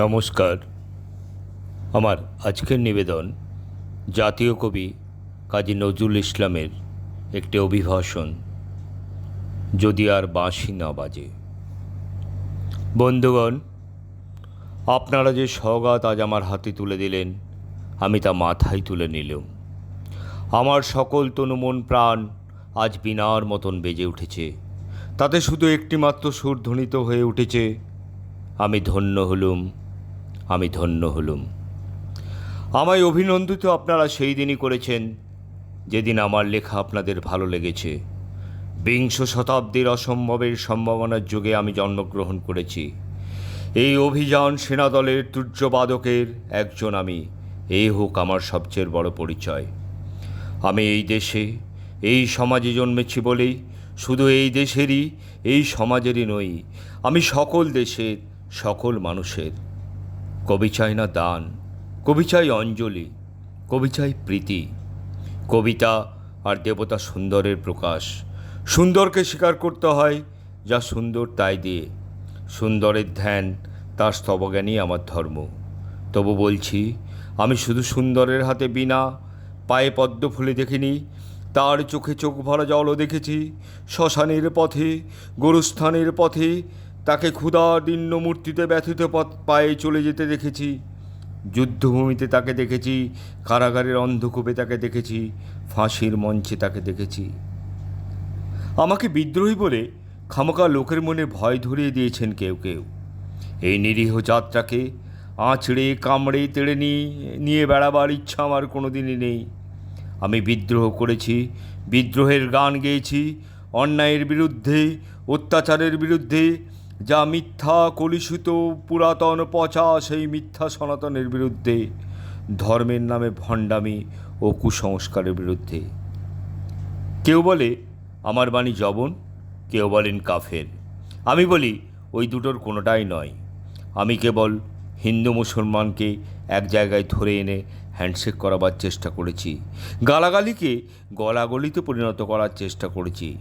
নমস্কার। আমার আজকের নিবেদন জাতীয় কবি কাজী নজরুল ইসলামের একটি অভিভাষণ, যদি আর বাঁশি না বাজে। বন্ধুগণ, আপনারা যে সওগাত আজ আমার হাতে তুলে দিলেন, আমি তা মাথায় তুলে নিলাম। আমার সকল তনু মন প্রাণ আজ বিনার মতন বেজে উঠেছে, তাতে শুধু একটিমাত্র সুর ধ্বনিত হয়ে উঠেছে, আমি ধন্য হলুম। আমি ধন্য হলুম। আমায় অভিনন্দিত আপনারা সেই দিনই করেছেন, যেদিন আমার লেখা আপনাদের ভালো লেগেছে। বিংশ শতাব্দীর অসম্ভবের সম্ভাবনার যুগে আমি জন্মগ্রহণ করেছি। এই অভিযান সেনাদলের তুর্যবাদকের একজন আমি এই হোক আমার সবচেয়ে বড় পরিচয়। আমি এই দেশে, এই সমাজে জন্মেছি বলেই শুধু এই দেশেরই, এই সমাজেরই নই, আমি সকল দেশের, সকল মানুষের। কবি চাই না দান কবি চাই অঞ্জলি কবি চাই প্রীতি। কবিতা আর দেবতা সুন্দরের প্রকাশ। সুন্দরকে স্বীকার করতে হয়, যা সুন্দর তাই দিয়ে। সুন্দরের ধ্যান, তার স্তবজ্ঞানই আমার ধর্ম। তবু বলছি, আমি শুধু সুন্দরের হাতে বিনা পায়ে পদ্ম ফুলে দেখিনি, তার চোখে চোখ ভরা জলও দেখেছি, শ্মশানের পথে, গোরস্থানের পথে তাকে ক্ষুধা দীর্ণ মূর্তিতে ব্যথিত পথ পায়ে চলে যেতে দেখেছি। যুদ্ধভূমিতে তাকে দেখেছি, কারাগারের অন্ধকূপে তাকে দেখেছি, ফাঁসির মঞ্চে তাকে দেখেছি। আমাকে বিদ্রোহী বলে খামোকা লোকের মনে ভয় ধরিয়ে দিয়েছেন কেউ কেউ। এই নিরীহ যাত্রাকে আঁচড়ে, কামড়ে, তেড়ে নিয়ে বেড়াবার ইচ্ছা আমার কোনো দিনই নেই। আমি বিদ্রোহ করেছি, বিদ্রোহের গান গেয়েছি, অন্যায়ের বিরুদ্ধে, অত্যাচারের বিরুদ্ধে যা মিথ্যা কলুষিত পুরাতন পচা সেই মিথ্যা সনাতনের বিরুদ্ধে, ধর্মের নামে ভণ্ডামি ও কুসংস্কারের বিরুদ্ধে। কেউ বলে, আমার বাণী জবন কেউ বলেন, কাফের আমি বলি, ওই দুটোর কোনোটাই নয়। আমি কেবল হিন্দু মুসলমানকে এক জায়গায় ধরে এনে হ্যান্ডশেক করাবার চেষ্টা করেছি। গালাগালিকে গলাগলিতে পরিণত করার চেষ্টা করেছি।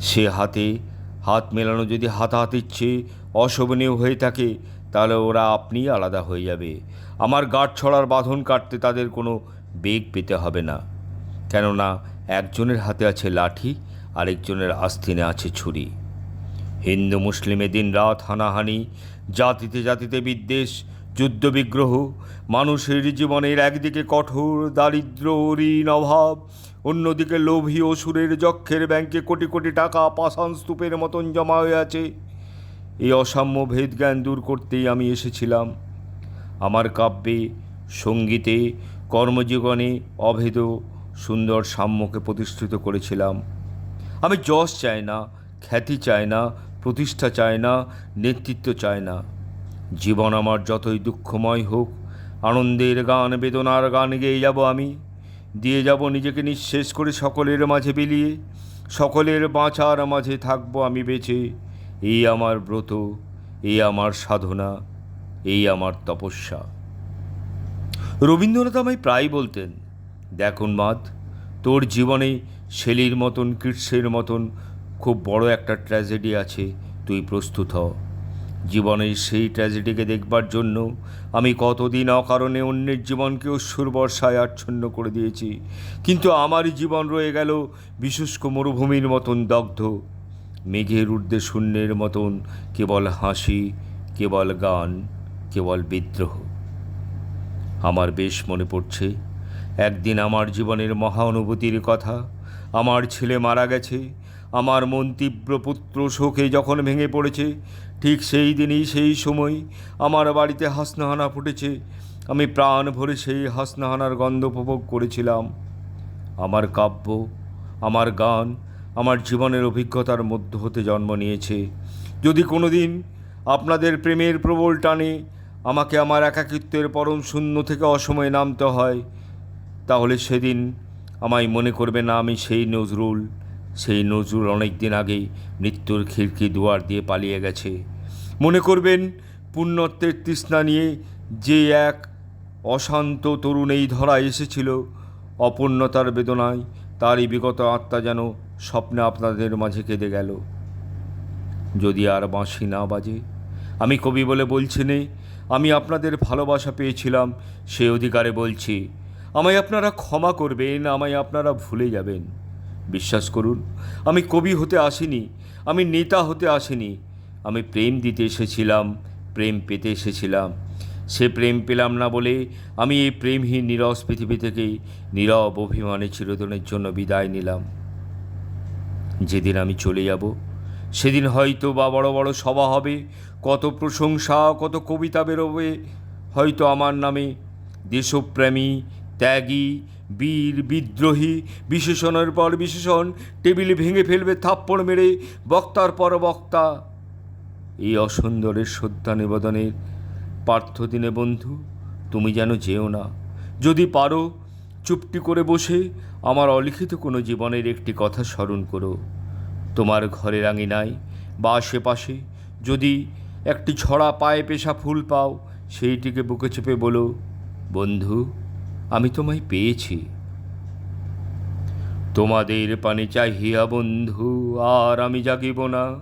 সে হাতে হাত মেলানো যদি হাতাহাতির চেয়ে অশোভনীয় হয়ে থাকে, তাহলে ওরা আপনিই আলাদা হয়ে যাবে। আমার গাঁট ছড়ার বাঁধন কাটতে তাদের কোনো বেগ পেতে হবে না। কেননা একজনের হাতে আছে লাঠি, আরেকজনের আস্তিনে আছে ছুরি। হিন্দু মুসলিমে দিন রাত হানাহানি, জাতিতে জাতিতে বিদ্বেষ যুদ্ধবিগ্রহ মানুষের জীবনের একদিকে কঠোর দারিদ্র ঋণ অভাব অন্যদিকে লোভী অসুরের যক্ষের ব্যাংকে কোটি কোটি টাকা পাষাণ স্তূপের মতন জমা হয়ে আছে। এই অসাম্য ভেদ জ্ঞান দূর করতেই আমি এসেছিলাম। আমার কাব্যে, সঙ্গীতে, কর্মজীবনে অভেদ সুন্দর সাম্যকে প্রতিষ্ঠিত করেছিলাম। আমি যশ চাই না, খ্যাতি চাই না, প্রতিষ্ঠা চাই না, নেতৃত্ব চাই না। জীবন আমার যতই দুঃখময় হোক, আনন্দের গান, বেদনার গান গেয়ে যাব আমি। দিয়ে যাব নিজেকে নিঃশেষ করে সকলের মাঝে বিলিয়ে। সকলের বাঁচার মাঝে থাকব আমি বেঁচে। এই আমার ব্রত, এই আমার সাধনা, এই আমার তপস্যা। রবীন্দ্রনাথ আমায় প্রায় বলতেন, দেখ উন্মাদ, তোর জীবনে শেলির মতন, কৃষ্ণের মতন খুব বড় একটা ট্র্যাজেডি আছে, তুই প্রস্তুত হ। জীবনের সেই ট্র্যাজেডিকে দেখবার জন্য আমি কতদিন অকারণে অন্যের জীবনকে অশ্রুর বর্ষায় আচ্ছন্ন করে দিয়েছি। কিন্তু আমার জীবন রয়ে গেল বিশুষ্ক মরুভূমির মতন দগ্ধ, মেঘের ঊর্ধ্বে শূন্যের মতন কেবল হাসি, কেবল গান, কেবল বিদ্রোহ। আমার বেশ মনে পড়ছে, একদিন আমার জীবনের মহা অনুভূতির কথা, আমার ছেলে মারা গেছে, আমার মন তীব্র পুত্র শোকে যখন ভেঙে পড়েছে ঠিক সেই দিনই, সেই সময় আমার বাড়িতে হাসনাহানা ফুটেছে। আমি প্রাণ ভরে সেই হাসনাহানার গন্ধ উপভোগ করেছিলাম। আমার কাব্য, আমার গান, আমার জীবনের অভিজ্ঞতার মধ্য হতে জন্ম নিয়েছে। যদি কোনো দিন আপনাদের প্রেমের প্রবল টানে আমাকে আমার একাকিত্বের পরম শূন্য থেকে অসময়ে নামতে হয়, তাহলে সেদিন আমায় মনে করবে না আমি সেই নজরুল। সেই নজরুল অনেক দিন আগেই মৃত্যুর খিড়কি দুয়ার দিয়ে পালিয়ে গেছে। মনে করবেন, পুণ্যত্বের তৃষ্ণা নিয়ে যে এক অশান্ত তরুণ এই ধরা এসেছিল, অপূর্ণতার বেদনায় তারই বিগত আত্মা যেন স্বপ্নে আপনাদের মাঝে কেঁদে গেল। যদি আর বাঁশি না বাজে, আমি কবি বলে বলছি নে, আমি আপনাদের ভালোবাসা পেয়েছিলাম, সে অধিকারে বলছি। আমায় আপনারা ক্ষমা করবেন, আমায় আপনারা ভুলে যাবেন। বিশ্বাস করুন, আমি কবি হতে আসিনি, আমি নেতা হতে আসিনি, আমি প্রেম দিতে এসেছিলাম, প্রেম পেতে এসেছিলাম। সে প্রেম পেলাম না বলে আমি এই প্রেমহীন, নিরস পৃথিবী থেকে নীরব অভিমানে চিরদিনের জন্য বিদায় নিলাম। যেদিন আমি চলে যাব, সেদিন হয়তো বা বড় বড় সভা হবে, কত প্রশংসা, কত কবিতা বেরোবে, হয়তো আমার নামে দেশপ্রেমী, ত্যাগী বীর বিদ্রোহী বিশেষণের পর বিশেষণ, টেবিল ভেঙে ফেলবে থাপ্পড় মেরে বক্তার পর বক্তা। এই অসুন্দরের শ্রদ্ধা নিবেদনের পার্থ দিনে বন্ধু, তুমি যেন যেও না। যদি পারো, চুপটি করে বসে আমার অলিখিত কোনো জীবনের একটি কথা স্মরণ করো। তোমার ঘরের আঙিনায় বা আশেপাশে যদি একটি ছড়া পায়ে পেশা ফুল পাও, সেইটিকে বুকে চেপে বলো, বন্ধু আমি তোমায় পেয়েছি। তোমাদের পানে চাহিয়া বন্ধু, আর আমি জাগিব না।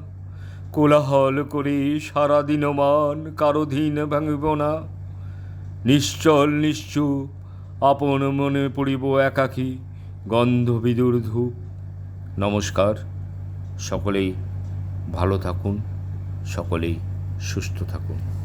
কোলাহল করে সারাদিন মান কারও দিন ভাঙিব না। নিশ্চল নিশ্চুপ, আপন মনে পড়িব একাকী, গন্ধ বিদুর ধূপ। নমস্কার, সকলেই ভালো থাকুন, সকলেই সুস্থ থাকুন।